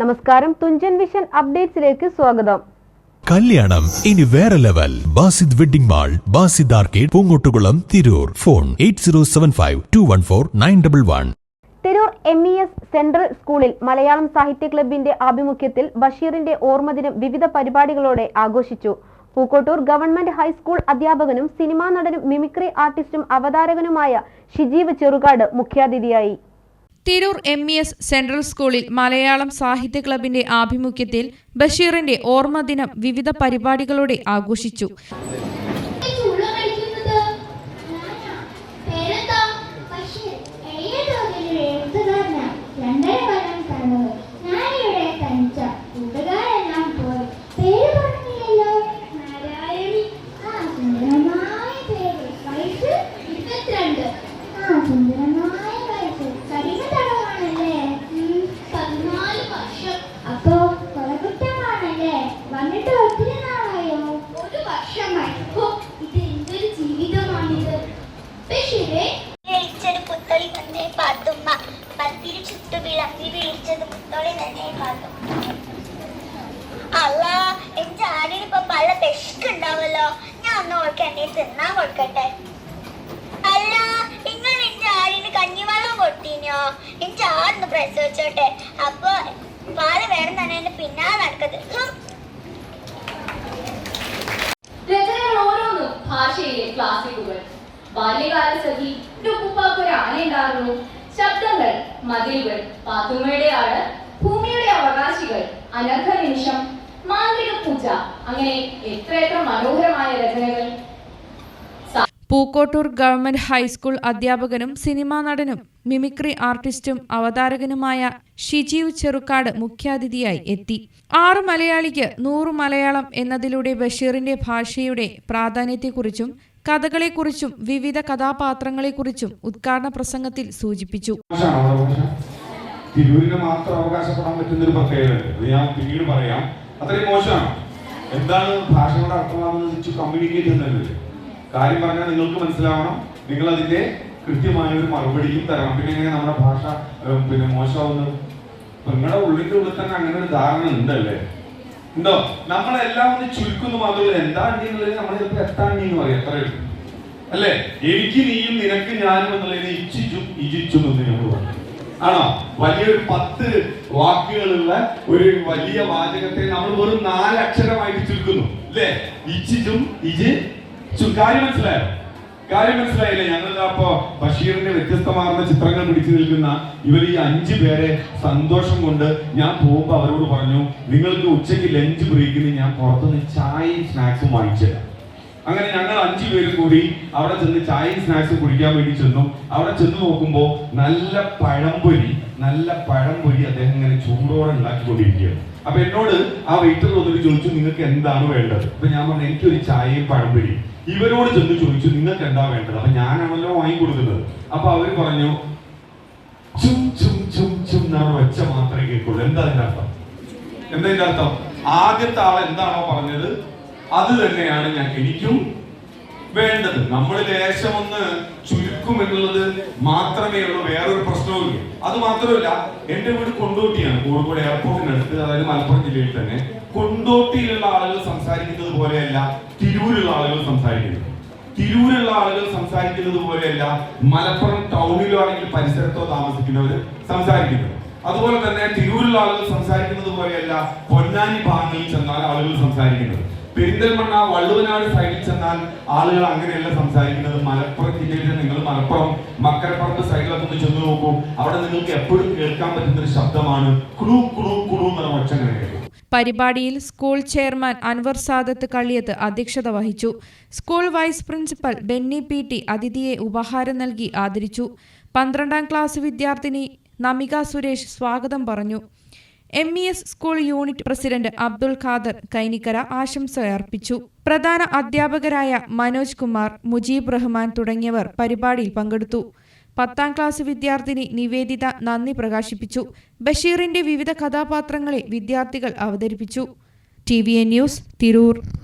നമസ്കാരം തുഞ്ചൻ വിഷൻ അപ്ഡേറ്റ്സിലേക്ക് സ്വാഗതം. കല്യാണം ഇനി വേറെ level. Basid wedding mall Basid arcade Poongottukulam Tirur. Phone eight zero seven five two one four nine double one. Tirur M E S central സ്കൂളിൽ മലയാളം സാഹിത്യ ക്ലബിന്റെ ആഭിമുഖ്യത്തിൽ ബഷീറിന്റെ ഓർമ്മദിനം വിവിധ പരിപാടികളോടെ ആഘോഷിച്ചു. പൂക്കോട്ടൂർ ഗവൺമെന്റ് ഹൈസ്കൂൾ അധ്യാപകനും സിനിമാ നടനും മിമിക്രി ആർട്ടിസ്റ്റും അവതാരകനുമായ ഷിജീവ് ചെറുകാട് മുഖ്യാതിഥിയായി. Tirur M E S central സ്കൂളിൽ മലയാളം സാഹിത്യ ക്ലബിന്റെ ആഭിമുഖ്യത്തിൽ ബഷീറിന്റെ ഓർമ്മദിനം വിവിധ പരിപാടികളോടെ ആഘോഷിച്ചു. ചൂള പത്തിരി വിളക്കി വിളിച്ചത് പുത്തളി തന്നെ പാത്തുമ്മ അല്ല എന്റെ ആടിന് ഇപ്പൊ പല വിശക്കുണ്ടാവല്ലോ. ഞാൻ ഒന്ന് എന്നെ തിന്നാൻ കൊടുക്കട്ടെ. അല്ല നിങ്ങൾ എന്റെ ആടിന് കഞ്ഞിവെള്ളം കൊടുത്തിനോ? എന്റെ ആടിന് പ്രസവിച്ചോട്ടെ അപ്പൊ പാൽ വേണം തന്നെ എന്റെ പിന്നാലെ നടക്കത്. രചനകൾ ഓരോന്നും ഭാഷയിലെ ക്ലാസിക്കുകൾ ബാല്യകാല സഖി ഉപ്പാക്കൊരു ആനയുണ്ടായിരുന്നു. ശബ്ദങ്ങൾ മതിലുകൾ പാത്തുമ്മയുടെ ആട് ഭൂമിയുടെ അവകാശികൾ അനർഘ നിമിഷം മാന്ത്രിക പൂജ അങ്ങനെ എത്രയെത്ര മനോഹരമായ രചനകൾ. പൂക്കോട്ടൂർ ഗവൺമെന്റ് ഹൈസ്കൂൾ അധ്യാപകനും സിനിമാ നടനും മിമിക്രി ആർട്ടിസ്റ്റും അവതാരകനുമായ ഷിജീവ് ചെറുക്കാട് മുഖ്യാതിഥിയായി എത്തി. ആറു മലയാളിക്ക് നൂറു മലയാളം എന്നതിലൂടെ ബഷീറിന്റെ ഭാഷയുടെ പ്രാധാന്യത്തെക്കുറിച്ചും കഥകളെക്കുറിച്ചും വിവിധ കഥാപാത്രങ്ങളെക്കുറിച്ചും ഉദ്ഘാടന പ്രസംഗത്തിൽ സൂചിപ്പിച്ചു. തിരൂരിന് മാത്രം അവകാശപ്പെടാൻ പറ്റുന്ന ഒരു പ്രത്യേകത ഞാൻ പിന്നീട് പറയാം. അത്രയും മോശമാണ്. എന്താണ് ഭാഷയുടെ അർത്ഥമാകുന്നത് കമ്മ്യൂണിക്കേറ്റ് എന്നത് കാര്യം പറഞ്ഞാൽ നിങ്ങൾക്ക് മനസ്സിലാവണം. നിങ്ങൾ അതിന്റെ കൃത്യമായ ഒരു മറുപടിയും തരണം. പിന്നെ എങ്ങനെ നമ്മുടെ ഭാഷ പിന്നെ മോശമാവുന്നത്? നിങ്ങളുടെ ഉള്ളിന്റെ ഉള്ളിൽ തന്നെ അങ്ങനെ ഒരു ധാരണ ഉണ്ടല്ലേ? ഉണ്ടോ? നമ്മളെല്ലാം ഒന്ന് ചുരുക്കുന്നു മാത്രമല്ല എന്താ അണ്ടി എന്നുള്ളത് നമ്മൾ ചിലപ്പോൾ എത്താണ്ടി എന്ന് പറയും എത്ര അല്ലേ? എനിക്ക് നീയും നിനക്ക് ഞാനും എന്നുള്ളത് ഇച്ഛിച്ചു ഇജിച്ചും എന്ന് നമ്മൾ പറഞ്ഞു ആണോ? വലിയൊരു പത്ത് വാക്കുകളുള്ള ഒരു വലിയ വാചകത്തെ നമ്മൾ വെറും നാല് അക്ഷരമായിട്ട് ചുരുക്കുന്നു. അല്ലേ? ഇച്ഛിച്ചും ഇജ് ചു കാര്യം മനസ്സിലായോ? കാര്യം മനസ്സിലായില്ലേ? ഞങ്ങൾ അപ്പോ ബഷീറിന്റെ വ്യത്യസ്തമാർന്ന ചിത്രങ്ങൾ പിടിച്ചു നിൽക്കുന്ന ഇവർ ഈ അഞ്ചു പേരെ സന്തോഷം കൊണ്ട് ഞാൻ പോകുമ്പോ അവരോട് പറഞ്ഞു നിങ്ങൾക്ക് ഉച്ചയ്ക്ക് ലഞ്ച് ബ്രേക്കിന് ഞാൻ പുറത്തുനിന്ന് ചായയും സ്നാക്സും വാങ്ങിച്ചു അങ്ങനെ ഞങ്ങൾ അഞ്ചു പേരും കൂടി അവിടെ ചെന്ന് ചായയും സ്നാക്സും കുടിക്കാൻ വേണ്ടി ചെന്നു. അവിടെ ചെന്ന് നോക്കുമ്പോൾ നല്ല പഴംപൊരി നല്ല പഴംപൊരി അദ്ദേഹം ഇങ്ങനെ ചൂടോടെ ഉണ്ടാക്കിക്കൊണ്ടിരിക്കുകയാണ്. അപ്പൊ എന്നോട് ആ വെയിറ്റർ വന്നിട്ട് ചോദിച്ചു നിങ്ങൾക്ക് എന്താണ് വേണ്ടത്? അപ്പൊ ഞാൻ പറഞ്ഞു എനിക്കൊരു ചായയും പഴംപൊരി ഇവരോട് ചെന്ന് ചോദിച്ചു നിങ്ങൾക്ക് എന്താ വേണ്ടത്? അപ്പൊ ഞാനാണല്ലോ വാങ്ങി കൊടുക്കുന്നത്. അപ്പൊ അവർ പറഞ്ഞു ചും ചും ചും ചും എന്നാണ് ഒച്ച മാത്രമേ കേൾക്കുള്ളൂ. എന്താ അതിന്റെ അർത്ഥം? എന്താ അതിന്റെ അർത്ഥം? ആദ്യത്തെ ആൾ എന്താണോ പറഞ്ഞത്? അത് തന്നെയാണ് ഞാൻ എനിക്കും വേണ്ടത്. നമ്മൾ ലേശം ഒന്ന് ചുരുക്കും എന്നുള്ളത് മാത്രമേ ഉള്ളൂ. വേറൊരു പ്രശ്നവുമില്ല. അത് മാത്രമല്ല എന്റെ വീട് കൊണ്ടോട്ടിയാണ്. കോഴിക്കോട് എയർപോർട്ടിനടുത്ത് അതായത് മലപ്പുറം ജില്ലയിൽ തന്നെ. കൊണ്ടോട്ടിയിലുള്ള ആളുകൾ സംസാരിക്കുന്നത് പോലെയല്ല തിരൂരുള്ള ആളുകൾ സംസാരിക്കുന്നത്. തിരൂരുള്ള ആളുകൾ സംസാരിക്കുന്നത് പോലെയല്ല മലപ്പുറം ടൗണിലോ അല്ലെങ്കിൽ പരിസരത്തോ താമസിക്കുന്നവർ സംസാരിക്കുന്നത്. അതുപോലെ തന്നെ തിരൂരിൽ ആളുകൾ സംസാരിക്കുന്നത് പോലെയല്ല പൊന്നാനി ഭാഗങ്ങളിൽ ചെന്നാൽ ആളുകൾ സംസാരിക്കുന്നത്. പെരിന്തൽമണ്ണ വള്ളുവനാട് സൈഡിൽ ചെന്നാൽ ആളുകൾ അങ്ങനെയല്ല സംസാരിക്കുന്നത്. മലപ്പുറം ജില്ലയിൽ നിങ്ങൾ മലപ്പുറം മക്കരപ്പുറത്ത് സൈഡിലൊക്കെ ഒന്ന് ചെന്ന് നോക്കൂ. അവിടെ നിങ്ങൾക്ക് എപ്പോഴും കേൾക്കാൻ പറ്റുന്ന ഒരു ശബ്ദമാണ് കുടു കുടു കുടു എന്ന ഒച്ച ഇങ്ങനെ കേൾക്കും പരിപാടിയിൽ സ്കൂൾ ചെയർമാൻ അൻവർ സാദത്ത് കള്ളിയത്ത് അധ്യക്ഷത വഹിച്ചു. School vice principal Benny P T അതിഥിയെ ഉപഹാരം നൽകി ആദരിച്ചു. പന്ത്രണ്ടാം ക്ലാസ് വിദ്യാർത്ഥിനി നമിക സുരേഷ് സ്വാഗതം പറഞ്ഞു. M E S school unit president Abdul Khader Kainikkara ആശംസ അർപ്പിച്ചു. പ്രധാന അധ്യാപകരായ മനോജ് കുമാർ മുജീബ് റഹ്മാൻ തുടങ്ങിയവർ പരിപാടിയിൽ പങ്കെടുത്തു. പത്താം ക്ലാസ് വിദ്യാർത്ഥിനി നിവേദിത നന്ദി പ്രകാശിപ്പിച്ചു. ബഷീറിന്റെ വിവിധ കഥാപാത്രങ്ങളെ വിദ്യാർത്ഥികൾ അവതരിപ്പിച്ചു. T V N news Tirur.